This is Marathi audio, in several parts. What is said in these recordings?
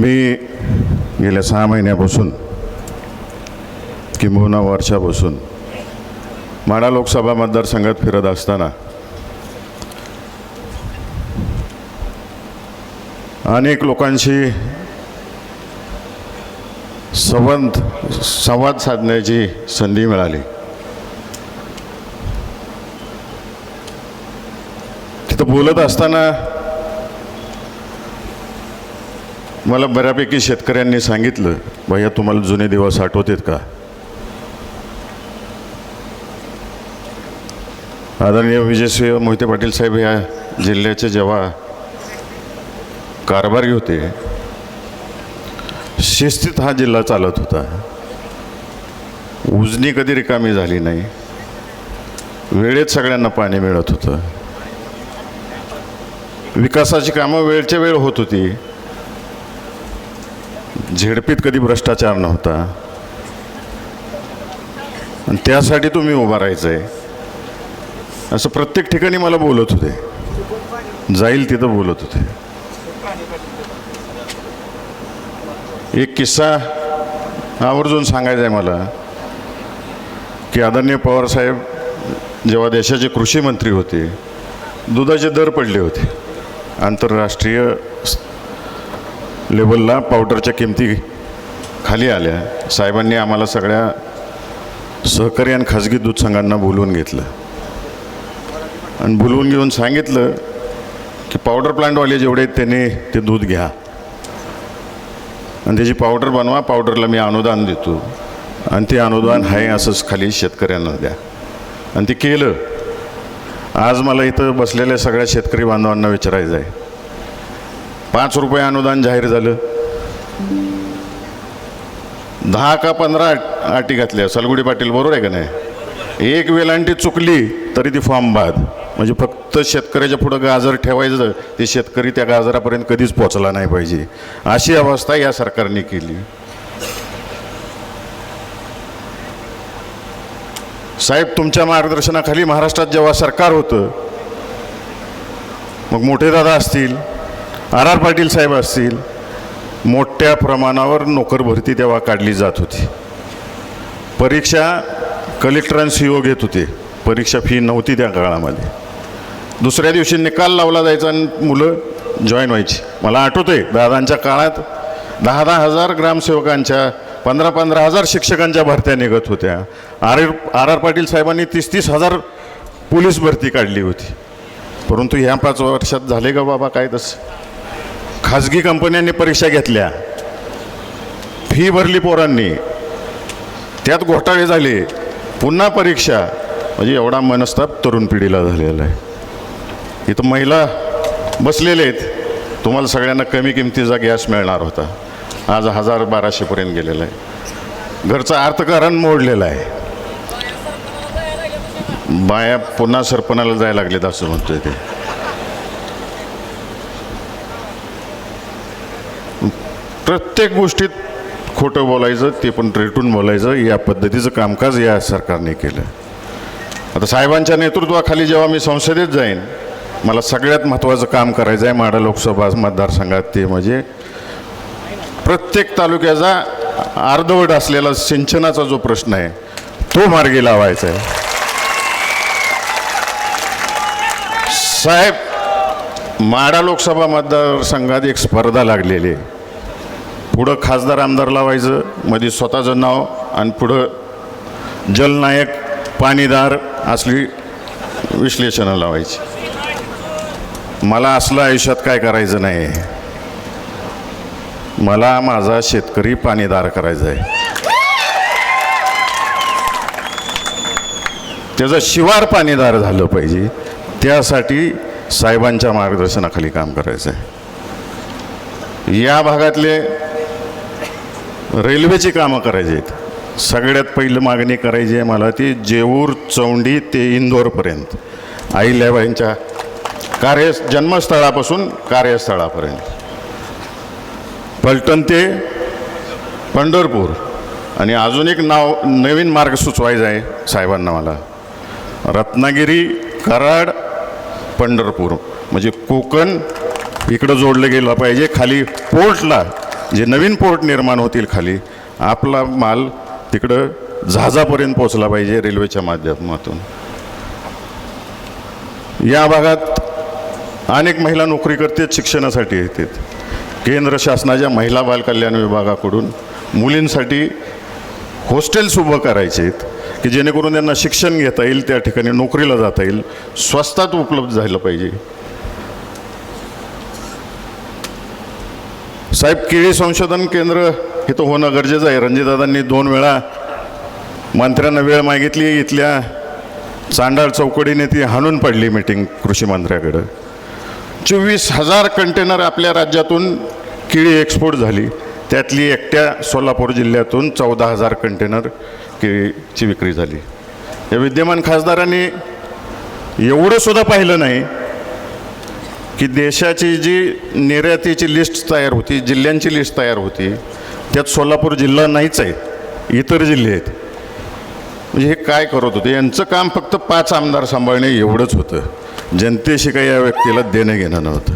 मी गेल्या सहा महिन्यापासून किंबहुना वर्षापासून माडा लोकसभा मतदारसंघात फिरत असताना अनेक लोकांशी संवंत संवाद साधण्याची संधी मिळाली. तिथं बोलत असताना मला बऱ्यापैकी शेतकऱ्यांनी सांगितलं भैया तुम्हाला जुने दिवस आठवतेत का? आदरणीय विजयश्री मोहिते पाटील साहेब या जिल्ह्याचे जेव्हा कारभारी होते शिस्तीत हा जिल्हा चालत होता. उजनी कधी रिकामी झाली नाही. वेळेत सगळ्यांना पाणी मिळत होतं. विकासाची कामं वेळच्या वेळ होत होती. झेडपीत कधी भ्रष्टाचार नव्हता. आणि त्यासाठी तुम्ही उभा राहायचं आहे असं प्रत्येक ठिकाणी मला बोलत होते. जाईल तिथं बोलत होते. एक किस्सा आवर्जून सांगायचा आहे मला. की आदरणीय पवारसाहेब जेव्हा देशाचे कृषी मंत्री होते दुधाचे दर पडले होते. आंतरराष्ट्रीय लेवलला पावडरच्या किमती खाली आल्या. साहेबांनी आम्हाला सगळ्या सहकारी आणि खाजगी दूध संघांना बोलवून घेतलं. आणि बोलवून घेऊन सांगितलं की पावडर प्लांटवाले जेवढे त्याने ते दूध घ्या. आणि त्याची पावडर बनवा पावडरला मी अनुदान देतो. आणि ते अनुदान आहे असंच खाली शेतकऱ्यांना द्या. आणि ते केलं. आज मला इथं बसलेल्या सगळ्या शेतकरी बांधवांना विचारायचं आहे. पाच रुपये अनुदान जाहीर झालं. दहा का पंधरा अटी घातल्या. सलगुडी पाटील बरोबर आहे का नाही? एक वेलांटी चुकली तरी ती फॉर्म बाद. म्हणजे फक्त शेतकऱ्याच्या पुढं गाजर ठेवायचं ते शेतकरी त्या गाजरापर्यंत कधीच पोचला नाही पाहिजे. अशी अवस्था या सरकारने केली. साहेब तुमच्या मार्गदर्शनाखाली महाराष्ट्रात जेव्हा सरकार होतं मग मोठे दादा असतील आर आर पाटील साहेब असतील मोठ्या प्रमाणावर नोकर भरती तेव्हा काढली जात होती. परीक्षा कलेक्टर ओ घेत होते. परीक्षा फी नव्हती त्या काळामध्ये. दुसऱ्या दिवशी निकाल लावला जायचा आणि मुलं जॉईन व्हायची. मला आठवतं आहे दादांच्या काळात दहा दहा हजार ग्रामसेवकांच्या पंधरा पंधरा हजार शिक्षकांच्या भरत्या निघत होत्या. आर आर आर पाटील साहेबांनी तीस तीस हजार पोलीस भरती काढली होती. परंतु ह्या पाच वर्षात झाले का बाबा काय तसं? खाजगी कंपन्यांनी परीक्षा घेतल्या. फी भरली पोरांनी. त्यात घोटाळे झाले. पुन्हा परीक्षा. म्हणजे एवढा मनस्ताप तरुण पिढीला झालेला आहे. इथं महिला बसलेले आहेत. तुम्हाला सगळ्यांना कमी किमतीचा गॅस मिळणार होता. आज हजार बाराशेपर्यंत गेलेला आहे. घरचं अर्थकारण मोडलेलं आहे. बाया पुन्हा सरपणाला जायला लागलेत असं म्हणतोय ते. प्रत्येक गोष्टीत खोटं बोलायचं ते पण रेटून बोलायचं या पद्धतीचं कामकाज या सरकारने केलं. आता साहेबांच्या नेतृत्वाखाली जेव्हा मी संसदेत जाईन मला सगळ्यात महत्त्वाचं काम करायचं आहे माडा लोकसभा मतदारसंघात ते म्हणजे प्रत्येक तालुक्याचा अर्धवट असलेला सिंचनाचा जो प्रश्न आहे तो मार्गी लावायचा आहे. साहेब माडा लोकसभा मतदारसंघात एक स्पर्धा लागलेली आहे. पुढं खासदार आमदार लावायचं मध्ये स्वतःचं नाव आणि पुढं जलनायक पाणीदार असली विश्लेषणं लावायची. मला असलं आयुष्यात काय करायचं नाही. मला माझा शेतकरी पाणीदार करायचा आहे. त्याचं शिवार पाणीदार झालं पाहिजे. त्यासाठी साहेबांच्या मार्गदर्शनाखाली काम करायचं आहे या भागातले रेल्वेची कामं करायची आहेत. सगळ्यात पहिलं मागणी करायची आहे मला ती जेऊर चौंडी ते इंदोरपर्यंत आईल्याबाईंच्या कार्य जन्मस्थळापासून कार्यस्थळापर्यंत. पलटण ते पंढरपूर. आणि अजून एक नाव नवीन मार्ग सुचवायचा आहे साहेबांना मला. रत्नागिरी कराड पंढरपूर. म्हणजे कोकण इकडं जोडलं गेलं पाहिजे. खाली पोर्टला जे नवीन पोर्ट निर्माण होतील खाली आपला माल तिकडं जहाजापर्यंत पोचला पाहिजे रेल्वेच्या माध्यमातून. या भागात अनेक महिला नोकरी करतात शिक्षणासाठी येतात. केंद्र शासनाच्या महिला बालकल्याण विभागाकडून मुलींसाठी हॉस्टेल्स उभं करायचे आहेत की जेणेकरून त्यांना शिक्षण घेता येईल त्या ठिकाणी नोकरीला जाता येईल स्वस्तात उपलब्ध झालं पाहिजे. साहेब केळी संशोधन केंद्र हे तर होणं गरजेचं आहे. रणजितदादांनी दोन वेळा मंत्र्यांना वेळ मागितली. इथल्या चांडाळ चौकडीने ती हाणून पडली मिटिंग कृषी मंत्र्याकडं. चोवीस हजार कंटेनर आपल्या राज्यातून केळी एक्सपोर्ट झाली. त्यातली एकट्या सोलापूर जिल्ह्यातून चौदा हजार कंटेनर केळीची विक्री झाली. या विद्यमान खासदारांनी एवढं सुद्धा पाहिलं नाही. की देशाची जी निर्यातीची लिस्ट तयार होती जिल्ह्यांची लिस्ट तयार होती त्यात सोलापूर जिल्हा नाहीच आहे इतर जिल्हे आहेत. म्हणजे हे काय करत होते? यांचं काम फक्त पाच आमदार सांभाळणे एवढंच होतं. जनतेशी काही या व्यक्तीला देणं घेणं नव्हतं.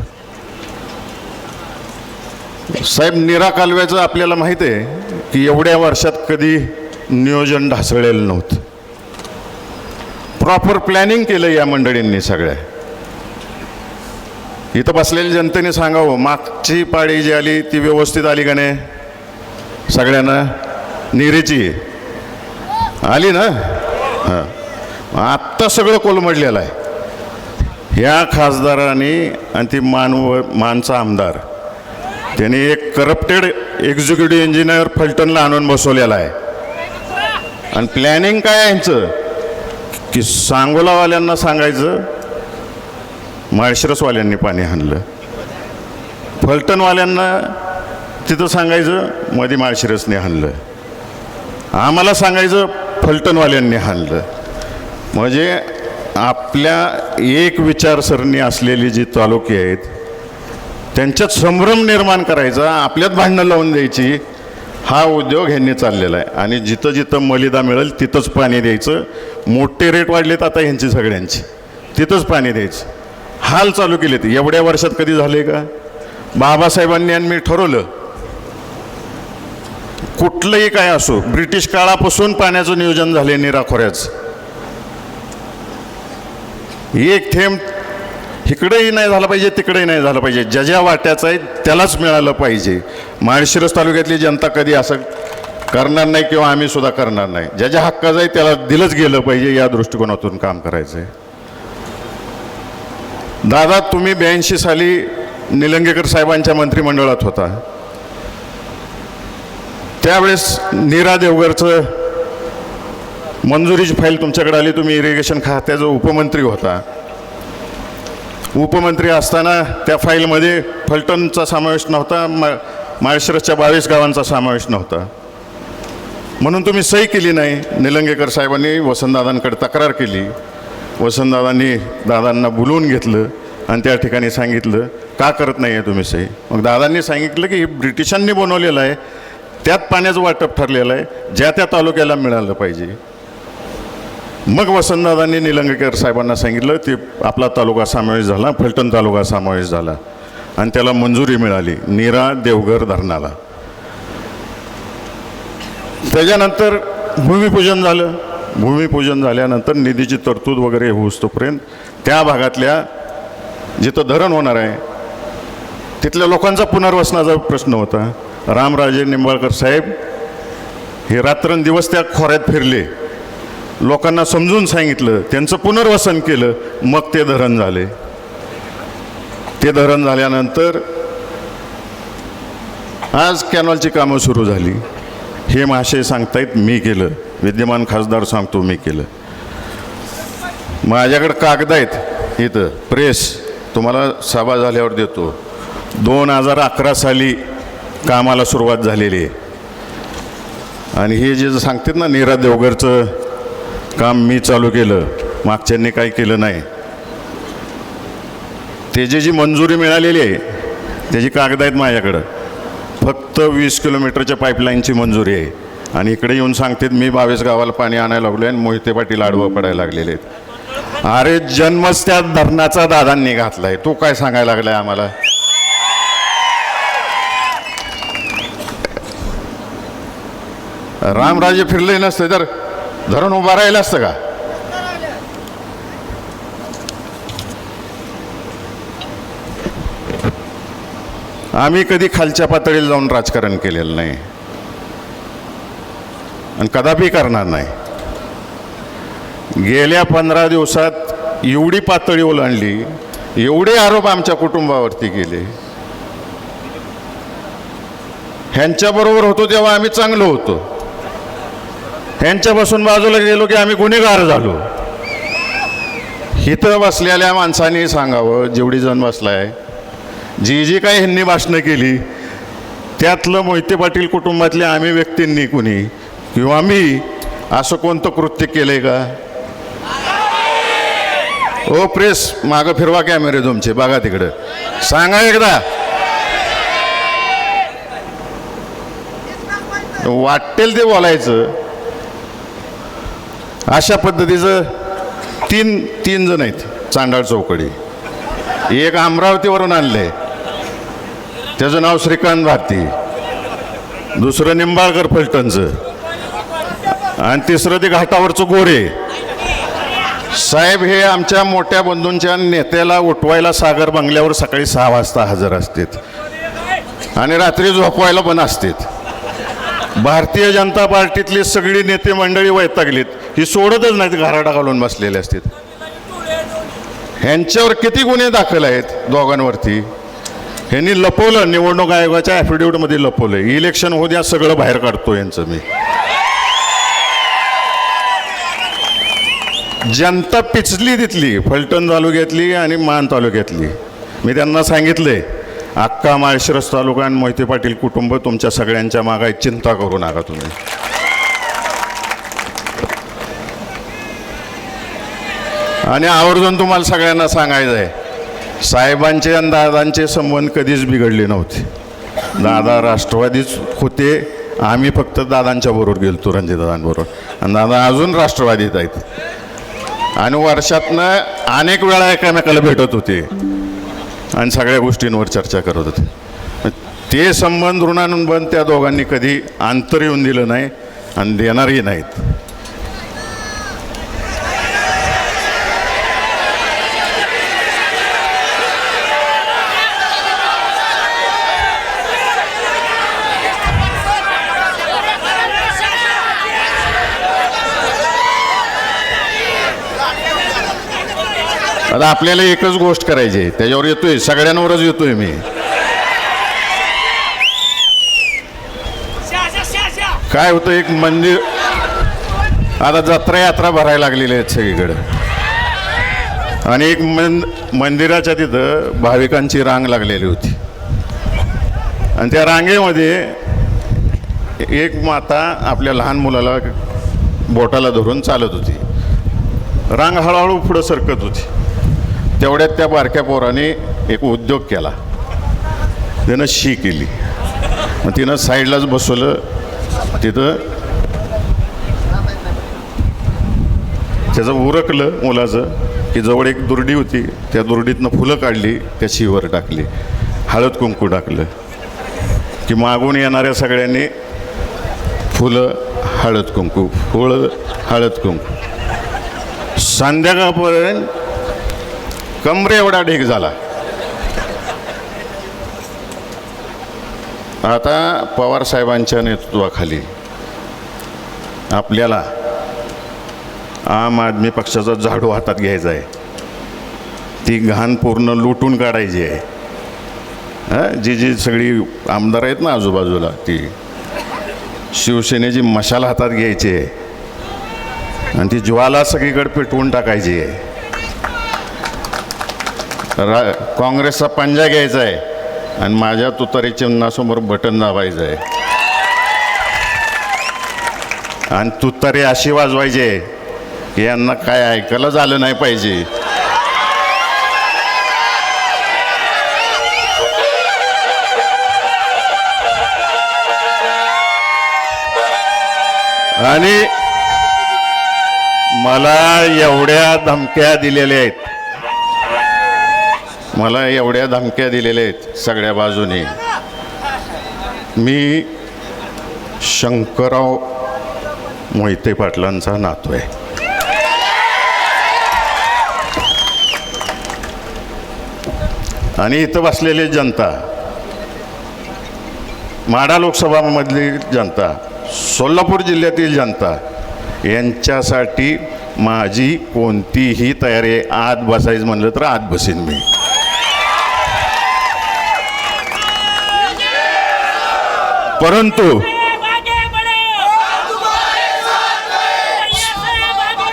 साहेब निरा कालव्याचं आपल्याला माहीत आहे की एवढ्या वर्षात कधी नियोजन ढासळलेलं नव्हतं. प्रॉपर प्लॅनिंग केलं या मंडळींनी सगळ्या. इथं बसलेल्या जनतेने सांगावं मागची पाळी जी आली ती व्यवस्थित आली का नाही? सगळ्यांना निरेची. आली ना? हां. आत्ता सगळं कोलमडलेलं आहे. ह्या खासदाराने आणि ती मानव मानचा आमदार त्यांनी एक करप्टेड एक्झिक्युटिव्ह इंजिनियर फलटणला आणून बसवलेला आहे. आणि प्लॅनिंग काय यांचं? की सांगोलावाल्यांना सांगायचं माळशिरसवाल्यांनी पाणी आणलं. फलटणवाल्यांना तिथं सांगायचं मध्ये माळशिरसने आणलं. आम्हाला सांगायचं फलटणवाल्यांनी आणलं. म्हणजे आपल्या एक विचारसरणी असलेली जी तालुके आहेत त्यांच्यात संभ्रम निर्माण करायचा आपल्यात भांडणं लावून द्यायची हा उद्योग ह्यांनी चाललेला आहे. आणि जिथं जिथं मलिदा मिळेल तिथंच पाणी द्यायचं. मोठे रेट वाढलेत आता ह्यांची सगळ्यांची. तिथंच पाणी द्यायचं. हाल चालू केलेत. एवढ्या वर्षात कधी झाले का? बाबासाहेबांनी आणि मी ठरवलं कुठलंही काय असो ब्रिटिश काळापासून पाण्याचं नियोजन झाले निराखोऱ्याचं एक थेंब इकडेही नाही झालं पाहिजे तिकडेही नाही झालं पाहिजे. ज्या ज्या वाट्याचं आहे त्यालाच मिळालं पाहिजे. माळशिरस तालुक्यातली जनता कधी असं करणार नाही किंवा आम्ही सुद्धा करणार नाही. ज्या ज्या हक्काचं आहे त्याला दिलंच गेलं पाहिजे या दृष्टिकोनातून काम करायचं आहे दादा तुम्ही ब्याऐंशी साली निलंगेकर साहेबांच्या मंत्रिमंडळात होता. त्यावेळेस नीरा देवगरचं मंजुरीची फाईल तुमच्याकडे आली तुम्ही इरिगेशन खात्याचा उपमंत्री होता. उपमंत्री असताना त्या फाईलमध्ये फलटणचा समावेश नव्हता मा माळशिरसच्या बावीस गावांचा समावेश नव्हता. म्हणून तुम्ही सही केली नाही. निलंगेकर साहेबांनी वसंतदादांकडे तक्रार केली. वसंतदादांनी दादांना बोलवून घेतलं आणि त्या ठिकाणी सांगितलं का करत नाही आहे तुम्ही सही मग दादांनी सांगितलं की हे ब्रिटिशांनी बनवलेलं आहे त्यात पाण्याचं वाटप ठरलेलं आहे ज्या त्या तालुक्याला मिळालं पाहिजे. मग वसंतदादांनी निलंगेकर साहेबांना सांगितलं ते आपला तालुका समावेश झाला फलटण तालुका समावेश झाला आणि त्याला मंजुरी मिळाली नीरा देवघर धरणाला. त्याच्यानंतर भूमिपूजन झालं. भूमिपूजन झाल्यानंतर निधीची तरतूद वगैरे होऊस तोपर्यंत त्या भागातल्या जिथं धरण होणार आहे तिथल्या लोकांचा पुनर्वसनाचा प्रश्न होता. रामराजे निंबाळकर साहेब हे रात्रंदिवस त्या खोऱ्यात फिरले. लोकांना समजून सांगितलं त्यांचं पुनर्वसन केलं मग ते धरण झाले. ते धरण झाल्यानंतर आज कॅनॉलची कामं सुरू झाली. हे महाशय सांगतायत मी केलं. विद्यमान खासदार सांगतो मी केलं. माझ्याकडे कागद आहेत इथं प्रेस. तुम्हाला सभा झाल्यावर देतो. दोन हजार अकरा साली कामाला सुरुवात झालेली आहे. आणि हे जे सांगतात ना नीरा देवगरचं काम मी चालू केलं मागच्यांनी काही केलं नाही. त्याची जी मंजुरी मिळालेली आहे त्याची कागद आहेत माझ्याकडं. फक्त वीस किलोमीटरच्या पाईपलाईनची मंजुरी आहे. आणि इकडे येऊन सांगतात मी बावीस गावाला पाणी आणायला लागलो आणि मोहिते पाटील आडवं पडायला लागलेले आहेत. अरे जन्मच त्या धरणाचा दादांनी घातलाय. तो काय सांगायला लागलाय आम्हाला? रामराजे फिरले नसते तर धरण उभा राहिलं असतं का? आम्ही कधी खालच्या पातळीला जाऊन राजकारण केलेलं नाही. आणि कदापि करणार नाही. गेल्या पंधरा दिवसात एवढी पातळी ओलांडली एवढे आरोप आमच्या कुटुंबावरती केले. ह्यांच्याबरोबर होतो तेव्हा आम्ही चांगलो होतो. ह्यांच्यापासून बाजूला गेलो की आम्ही गुन्हेगार झालो. इथं बसलेल्या माणसाने सांगावं जेवढी जण बसलाय जी जी काही ह्यांनी भाषणं केली त्यातलं मोहिते पाटील कुटुंबातल्या आम्ही व्यक्तींनी कुणी किंवा मी असं कोणतं कृत्य केलंय का? ओ प्रेस मागं फिरवा कॅमेरे तुमचे बघा तिकडं. सांगा एकदा. वाटेल ते बोलायचं. अशा पद्धतीचं तीन तीन जण आहेत चांडाळ चौकडी. एक अमरावतीवरून आणले त्याचं नाव श्रीकांत भारती. दुसरं निंबाळकर फलटणचं. आणि तिसरं ते घाटावरचं गोरे साहेब हे आमच्या मोठ्या बंधूंच्या नेत्याला उठवायला सागर बंगल्यावर सकाळी सहा वाजता हजर असतात. आणि रात्री झोपवायला पण असतात. भारतीय जनता पार्टीतली सगळी नेते मंडळी वैतागलीत. ही सोडतच नाहीत घराडा घालून बसलेले असतात. ह्यांच्यावर किती गुन्हे दाखल आहेत दोघांवरती? ह्यांनी लपवलं निवडणूक आयोगाच्या ॲफिडेव्हिटमध्ये लपवलं इलेक्शन होऊ द्या सगळं बाहेर काढतो यांचं मी. जनता पिचली तिथली फलटण तालुक्यातली आणि मान तालुक्यातली. मी त्यांना सांगितले अक्का माळशिरस तालुका आणि मोहिते पाटील कुटुंब तुमच्या सगळ्यांच्या मागाय चिंता करू नका तुम्ही. आणि आवर्जून तुम्हाला सगळ्यांना सांगायचं आहे साहेबांचे आणि दादांचे संबंध कधीच बिघडले नव्हते. दादा राष्ट्रवादीच होते आम्ही फक्त दादांच्या बरोबर तो रणजितदादांबरोबर. आणि दादा अजून राष्ट्रवादीत आहेत. आणि वर्षातनं अनेक वेळा एकमेकाला भेटत होते. आणि सगळ्या गोष्टींवर चर्चा करत होते. ते संबंध ऋणानुबंध त्या दोघांनी कधी अंतर येऊन दिलं नाही आणि देणारही नाहीत. आता आपल्याला एकच गोष्ट करायची आहे. त्याच्यावर येतोय सगळ्यांवरच येतोय मी. काय होतं एक मंदिर आता जत्रा यात्रा भरायला लागलेली आहेत सगळीकडे. आणि एक मन मंदिराच्या तिथं भाविकांची रांग लागलेली होती. आणि त्या रांगेमध्ये एक माता आपल्या लहान मुलाला बोटाला धरून चालत होती. रांग हळूहळू पुढं सरकत होती. तेवढ्यात त्या बारक्या पोराने एक उद्योग केला. त्यानं शी केली. मग तिनं साईडलाच बसवलं. तिथं त्याचं उरकलं मुलाचं की जवळ एक दुर्डी होती. त्या दुर्डीतनं फुलं काढली त्या शीवर टाकली. हळद कुंकू टाकलं. की मागून येणाऱ्या सगळ्यांनी फुलं हळद कुंकू फुलं हळद कुंकू. संध्याकाळपर्यंत कमरे एवढा ढीक झाला. आता पवार साहेबांच्या नेतृत्वाखाली आपल्याला आम आदमी पक्षाचा झाडू हातात घ्यायचा आहे. ती घाण पूर्ण लुटून काढायची आहे. जी जी सगळी आमदार आहेत ना आजूबाजूला ती शिवसेनेची मशाल हातात घ्यायची आहे. आणि ती ज्वाला सगळीकडे पेटवून टाकायची आहे. रा काँग्रेसचा पंजा घ्यायचा आहे आणि माझ्या तुतारी चिन्हासमोर बटन दाबायचं आहे आणि तुतारी अशी वाजवायची की यांना काय ऐकायला झालं नाही पाहिजे. आणि मला एवढ्या धमक्या दिलेल्या आहेत. मला एवढ्या धमक्या दिलेल्या आहेत सगळ्या बाजूने. मी शंकरराव मोहिते पाटलांचा नातू आहे. आणि इथं बसलेली जनता माडा लोकसभामधली जनता सोलापूर जिल्ह्यातील जनता यांच्यासाठी माझी कोणतीही तयारी आत बसायचं म्हणलं तर आत बसेन मी. परंतु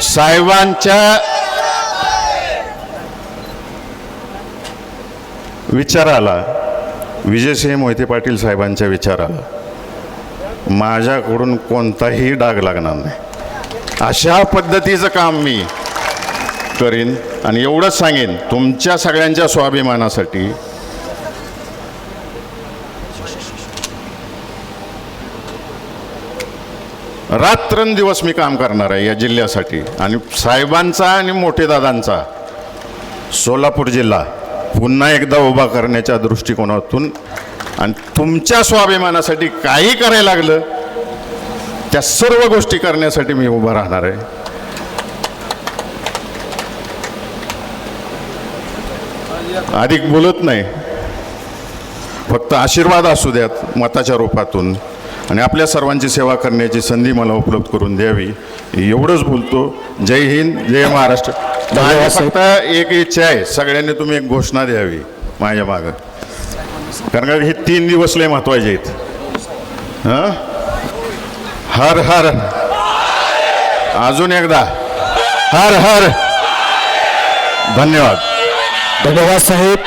साहेबांच्या विचाराला विजयसिंह मोहिते पाटील साहेबांच्या विचाराला माझ्याकडून कोणताही डाग लागणार नाही. अशा पद्धतीचं काम मी करीन आणि एवढंच सांगेन तुमच्या सगळ्यांच्या स्वाभिमानासाठी रात्रंदिवस मी काम करणार आहे या जिल्ह्यासाठी. आणि साहेबांचा आणि मोठेदादांचा सोलापूर जिल्हा पुन्हा एकदा उभा करण्याच्या दृष्टिकोनातून आणि तुमच्या स्वाभिमानासाठी काही करायला लागलं त्या सर्व गोष्टी करण्यासाठी मी उभा राहणार आहे. अधिक बोलत नाही. फक्त आशीर्वाद असू द्यात मताच्या रूपातून. आणि आपल्या सर्वांची सेवा करण्याची संधी मला उपलब्ध करून द्यावी. एवढंच बोलतो. जय हिंद जय महाराष्ट्र. फक्त एक इच्छा आहे. सगळ्यांनी तुम्ही एक घोषणा द्यावी माझ्या मागं. कारण का हे तीन दिवस लय महत्त्वाचे आहेत. हं? हर हर. अजून एकदा. हर हर. धन्यवाद. धन्यवाद साहेब.